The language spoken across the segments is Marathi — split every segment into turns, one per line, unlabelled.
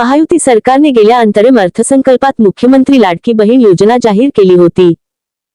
महायुती सरकारने गेल्या अंतरिम अर्थसंकल्पात मुख्यमंत्री लाडकी बहीण योजना जाहीर केली होती.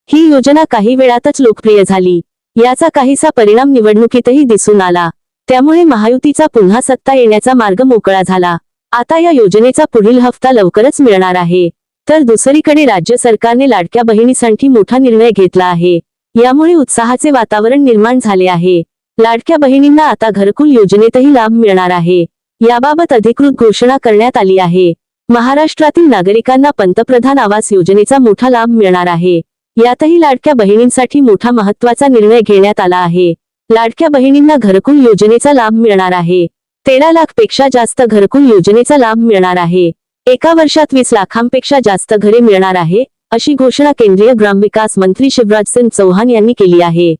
ही योजना काही वेळातच लोकप्रिय झाली. याचा काहीसा परिणाम निवडणुकीतही दिसून आला. त्यामुळे महायुतीचा पुन्हा सत्ता येण्याचा मार्ग मोकळा झाला. आता या योजनेचा पुढील हप्ता लवकरच मिळणार आहे. तर दुसरीकडे राज्य सरकारने लाडक्या बहिणीसाठी मोठा निर्णय घेतला आहे. यामुळे उत्साहाचे वातावरण निर्माण झाले आहे. लाडक्या बहिणींना आता घरकुल योजनेतही लाभ मिळणार आहे. याबाबत अधिकृत घोषणा करण्यात आली आहे. महाराष्ट्रातील नागरिकांना पंतप्रधान आवास योजनेचा मोठा लाभ मिळणार आहे. यातही लाडक्या बहिणींसाठी मोठा महत्त्वाचा निर्णय घेण्यात आला आहे. लाडक्या बहिणींना घरकुल योजनेचा लाभ मिळणार आहे. तेरा लाखपेक्षा जास्त घरकुल योजनेचा लाभ मिळणार आहे. एका वर्षात वीस लाखांपेक्षा जास्त घरे मिळणार आहे अशी घोषणा केंद्रीय ग्रामविकास मंत्री शिवराज सिंग चौहान यांनी केली आहे.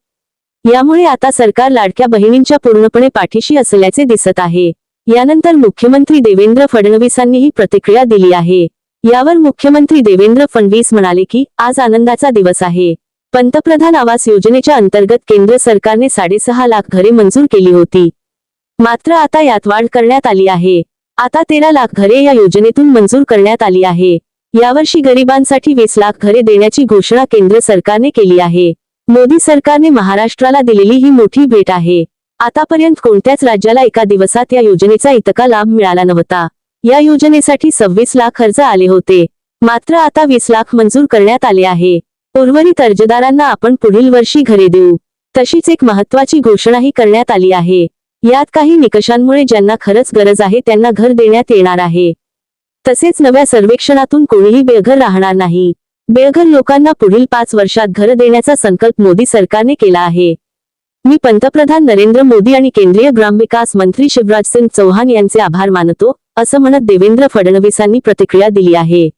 यामुळे आता सरकार लाडक्या बहिणींच्या पूर्णपणे पाठीशी असल्याचे दिसत आहे. यानंतर मुख्यमंत्री देवेंद्र फडणवीसांनीही प्रतिक्रिया दिली आहे. यावर मुख्यमंत्री देवेंद्र फडणवीस म्हणाले की आज आनंदाचा दिवस आहे. पंतप्रधान आवास योजनेच्या अंतर्गत केंद्र सरकारने साडेसहा लाख घरे मंजूर केली होती. मात्र आता यात वाढ करण्यात आली आहे. आता तेरा लाख घरे या योजनेतून मंजूर करण्यात आली आहे. यावर्षी गरिबांसाठी वीस लाख घरे देण्याची घोषणा केंद्र सरकारने केली आहे. मोदी सरकारने महाराष्ट्राला दिलेली ही मोठी भेट आहे. आतापर्यंत कोणत्याच राज्याला एका दिवसात या योजनेचा इतका लाभ मिळाला नव्हता. या योजनेसाठी सव्वीस लाख अर्ज आले होते. मात्र आता वीस लाख मंजूर करण्यात आले आहे. उर्वरित अर्जदारांना आपण पुढील वर्षी घरे देऊ. तशीच एक महत्वाची घोषणाही करण्यात आली आहे. यात काही निकषांमुळे ज्यांना खरंच गरज आहे त्यांना घर देण्यात येणार आहे. तसेच नव्या सर्वेक्षणातून कोणीही बेघर राहणार नाही. बेघर लोकांना पुढील पाच वर्षात घर देण्याचा संकल्प मोदी सरकारने केला आहे. मी पंतप्रधान नरेंद्र मोदी आणि केंद्रीय ग्रामविकास मंत्री शिवराज सिंग चौहान यांचे आभार मानतो असं म्हणत देवेंद्र फडणवीसांनी प्रतिक्रिया दिली आहे.